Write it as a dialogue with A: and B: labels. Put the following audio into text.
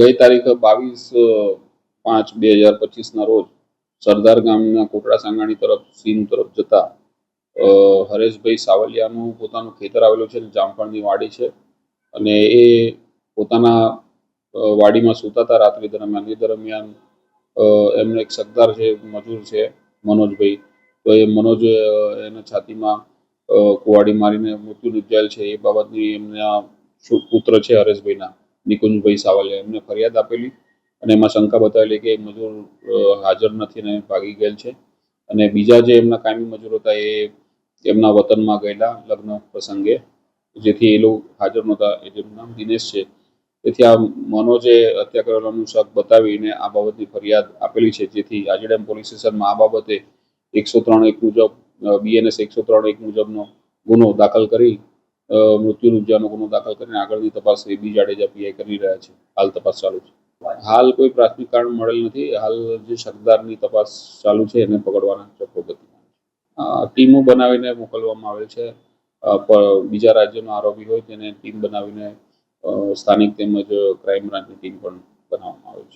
A: ગઈ તારીખ બાવીસ પાંચ બે હજાર પચીસના રોજ સરદાર ગામના કોટડા સાંગાણી તરફ સીમ તરફ જતા હરેશભાઈ સાવલિયાનું પોતાનું ખેતર આવેલું છે જામફળની વાડી છે અને એ પોતાના વાડીમાં સૂતા હતા રાત્રિ દરમિયાન. એ દરમિયાન એમનો એક સરદાર છે મજૂર છે, મનોજભાઈ. તો એ મનોજ એના છાતીમાં કુવાડી મારીને મૃત્યુ નિપજાયેલ છે. એ બાબતની એમના પુત્ર છે હરેશભાઈના. નિકુંજભાઈ સાવલિયા એમને ફરિયાદ આપેલી અને એમાં શંકા બતાવેલી કે મજૂર હાજર નથી અને ભાગી ગયેલ છે. અને બીજા જે એમના કાયમી મજૂર હતા એ એમના વતનમાં ગયેલા લગ્ન પ્રસંગે, જેથી એ લોકો હાજર નહોતા. એ જેમનું નામ દિનેશ છે. તેથી આ મનોજે હત્યા કરેલાનું શક બતાવીને આ બાબતની ફરિયાદ આપેલી છે. જેથી આજેડેમ પોલીસ સ્ટેશનમાં આ બાબતે એકસો ત્રણ એક મુજબ બીએનએસ એકસો ત્રણ એક મુજબનો ગુનો દાખલ કરી મૃત્યુ ઉપજાનો ગુનો દાખલ કરીને આગળની તપાસ એ બી જાડેજા પીઆઈ કરી રહ્યા છે. હાલ તપાસ ચાલુ છે. હાલ કોઈ પ્રાથમિક કારણ મળેલ નથી. હાલ જે શકદારની તપાસ ચાલુ છે એને પકડવાના ચોખ્ખો ગતિ ટીમો બનાવીને મોકલવામાં આવેલ છે. બીજા રાજ્યનો આરોપી હોય તેને ટીમ બનાવીને સ્થાનિક તેમજ ક્રાઇમ બ્રાન્ચની ટીમ પણ બનાવવામાં આવે છે.